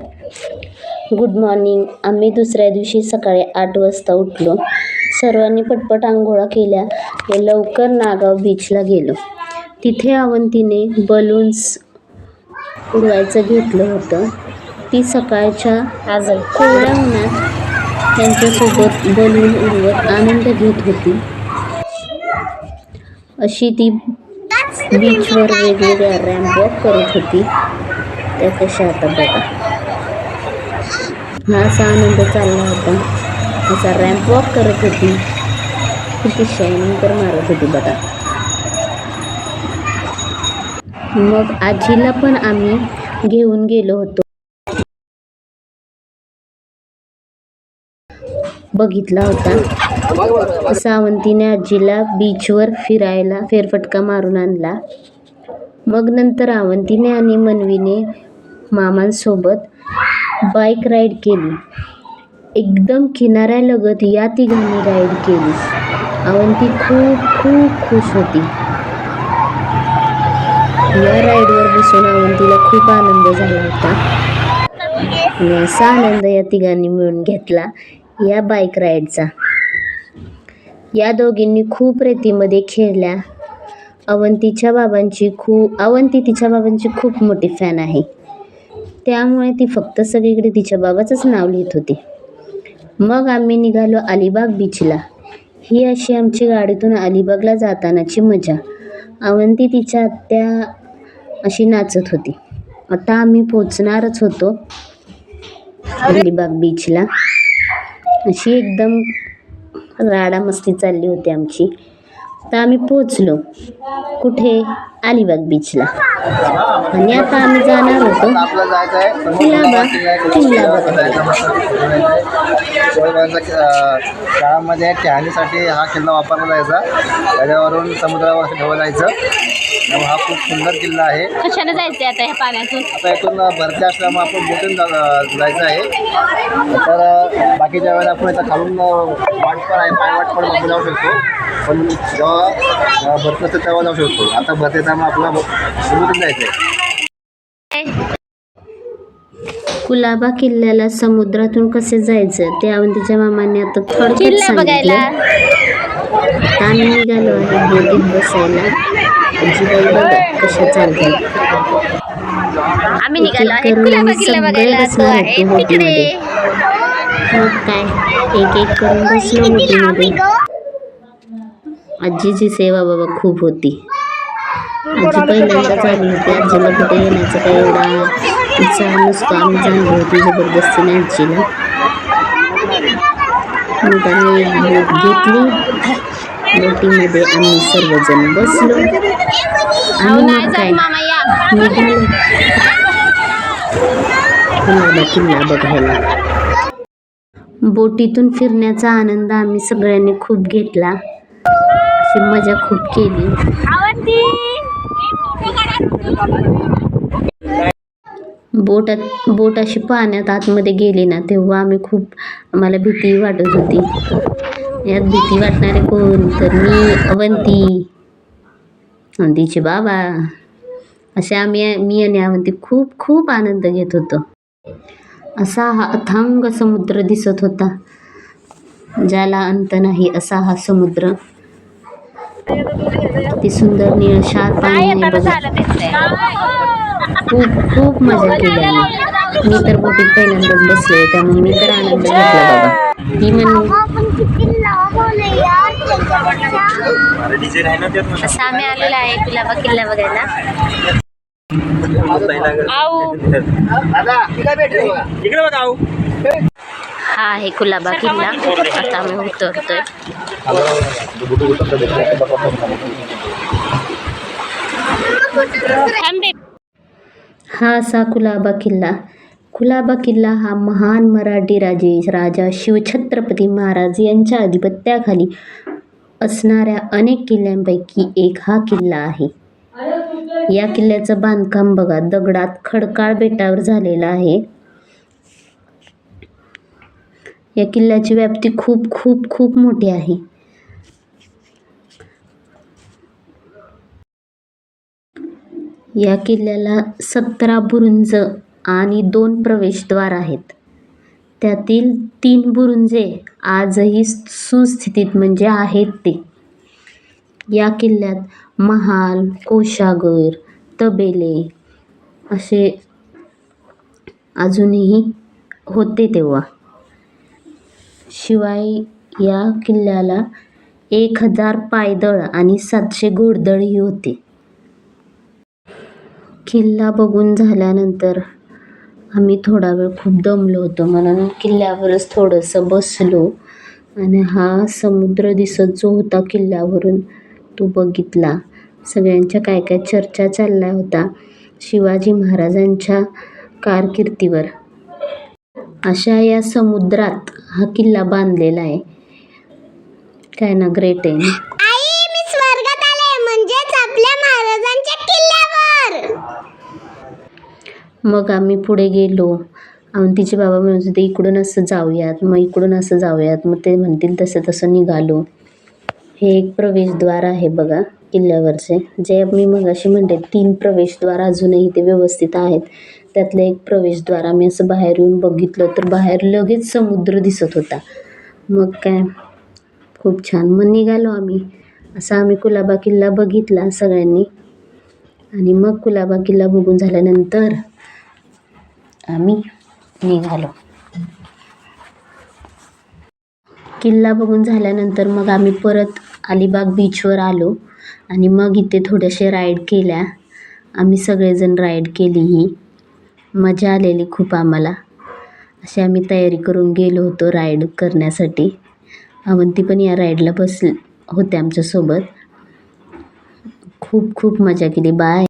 Good morning आम्ही दुसऱ्या दिवशी सकाळी आठ वाजता उठलो. सर्वांनी पटपट आंघोळा केल्या व लवकर नागाव बीचला गेलो. तिथे अवंतीने बलून्स उडवायचं घेतलं होतं. ती सकाळच्या कोवळ्या उन्हात त्यांच्यासोबत बलून उडवत आनंद घेत होती. अशी ती बीचवर वेगवेगळ्या रॅम्प वॉक करत होती. त्या कशा आता बघा. हा असा आनंद चालला होता असा रॅम्प वॉक करत होती किती शायनिंग तर मारत होती बघा मग आजीला पण आम्ही घेऊन गेलो होतो बघितला होता सावंतीने आजीला बीचवर फिरायला फेरफटका मारून आणला मग नंतर अवंतीने आणि मनवीने मामांसोबत बाईक राईड केली. एकदम किनाऱ्यालगत या तिघांनी राईड केली. अवंती खूप खूप खुश होती. या राईडवर बसून अवंतीला खूप आनंद झाला होता. असा आनंद या तिघांनी मिळून घेतला या बाईक राईडचा. या दोघींनी खूप रेतीमध्ये खेळल्या. अवंतीच्या बाबांची खूप अवंती तिच्या बाबांची खूप मोठी फॅन आहे. त्यामुळे ती फक्त सगळीकडे तिच्या बाबाचंच नाव लिहित होती. मग आम्ही निघालो अलिबाग बीचला. ही अशी आमची गाडीतून अलिबागला जातानाची मजा. अवंती तिच्या आत्या अशी नाचत होती. आता आम्ही पोचणारच होतो अलिबाग बीचला. अशी एकदम राडा मस्ती चालली होती आमची. तर आम्ही पोचलो. कुठे? अलिबाग बीचला आणि आता आम्ही जाणार होतो आपलं आहे किल्ला किल्ला हा किल्ला वापरला जायचा. त्याच्यावरून समुद्रावर ठेवला जायचं त्यामुळे हा खूप सुंदर किल्ला आहे. कशाने जायचंय आता ह्या पाण्यातून? आता इथून भरती असल्यामुळे आपण बोटून जा- जायचं आहे. तर बाकीच्या वेळेला आपण इथं खालून वाट पण आहे पाय वाट पण आपण जाऊ शकतो. पण जेव्हा भरती असते तेव्हा जाऊ शकतो. आता भरती त्यामुळे आपल्याला समुद्रात जायचं आहे कुलाबा किल्ल्याला समुद्रातून कसे जायचं? ते अवंतीच्या मामाने आता थोडक्यात किल्ला सांगितलं. आम्ही निघालो आहे बोटीत बसायला. कशा चालतात. आम्ही निघालो आहे कुलाबा किल्ला बघायला तो आहे. तिकडे. मग काय? एक एक करून बसलो बोटीमध्ये आजीची सेवा बाबा खूप होती. आजी पहिल्यांदाच आली होती. आजीला कुठे येण्याचा काही एवढा उत्साह नसतो. आम्ही जाणलो होती जबरदस्तीने आजीला. मग आम्ही घेतली. बोटीमध्ये आम्ही सर्वजण बसलो. आणि मग काय? निघालो किल्ला बघायला? बोटीतून फिरण्याचा आनंद आम्ही सगळ्यांनी खूप घेतला. अशी मजा खूप केली. बोटात बोट अशी पाण्यात आतमध्ये गेली ना तेव्हा आम्ही खूप आम्हाला भीती वाटत होती. यात भीती वाटणारे कोण? तर मी अवंती. अवंतीचे बाबा. असे आम्ही मी आणि अवंती खूप खूप आनंद घेत होतो. असा हा अथांग समुद्र दिसत होता ज्याला अंत नाही असा हा समुद्र. ती सुंदर निळशार पाणी खूप खूप मजा केली आम्ही. मी तर बोटीत पहिल्यांदाच बसले त्यामुळे मी तर आनंद घेतला बाबा ही म्हणू असं आम्ही आलेलो आहे कुलाबा किल्ला बघायला. आऊ. हा आहे कुलाबा किल्ला. आता आम्ही उतरतोय. हा असा कुलाबा किल्ला. कुलाबा किल्ला हा महान मराठी राजे राजा शिवछत्रपती महाराज यांच्या अधिपत्याखाली असणाऱ्या अनेक किल्ल्यांपैकी एक हा किल्ला आहे. या किल्ल्याचं बांधकाम बघा दगडात खडकाळ बेटावर झालेलं आहे. या किल्ल्याची व्याप्ती खूप खूप खूप मोठी आहे. या किल्ल्याला सतरा बुरुंज आणि दोन प्रवेशद्वार आहेत. त्यातील तीन बुरुंजे आजही सुस्थितीत म्हणजे आहेत ते. या किल्ल्यात महाल कोशागर तबेले असे अजूनही होते तेव्हा. शिवाय या किल्ल्याला एक हजार पायदळ आणि सातशे घोडदळही होते. किल्ला बघून झाल्यानंतर आम्ही थोडा वेळ खूप दमलो होतो. म्हणून किल्ल्यावरच थोडंसं बसलो आणि हा समुद्र दिसत जो होता किल्ल्यावरून तो बघितला. सगळ्यांच्या काय काय चर्चा चालल्या होता शिवाजी महाराजांच्या कारकिर्दीवर. अशा या समुद्रात हा किल्ला बांधलेला आहे. काय ना ग्रेट आहे मग आम्ही पुढे गेलो. आणि तिचे बाबा म्हणत होते इकडून असं जाऊयात. मग इकडून असं जाऊयात. मग ते म्हणतील तसं तसं निघालो. हे एक प्रवेशद्वार आहे बघा किल्ल्यावरचे. जे मी मगाशी म्हणते तीन प्रवेशद्वार अजूनही ते व्यवस्थित आहेत. त्यातलं एक प्रवेशद्वार आम्ही असं बाहेर येऊन बघितलं तर बाहेर लगेच समुद्र दिसत होता. मग काय खूप छान. मग निघालो आम्ही. असा आम्ही कुलाबा किल्ला बघितला सगळ्यांनी. आणि मग कुलाबा किल्ला बघून झाल्यानंतर आम्ही निघालो. किल्ला बघून झाल्यानंतर मग आम्ही परत अलिबाग बीचवर आलो आणि मग इथे थोड्याशा राईड केल्या. आम्ही सगळेजण राईड केली ही. मजा आलेली खूप आम्हाला. अशी आम्ही तयारी करून गेलो होतो राईड करण्यासाठी. अवंती पण या राईडला बस होते आमच्यासोबत. खूप खूप मजा केली. बाय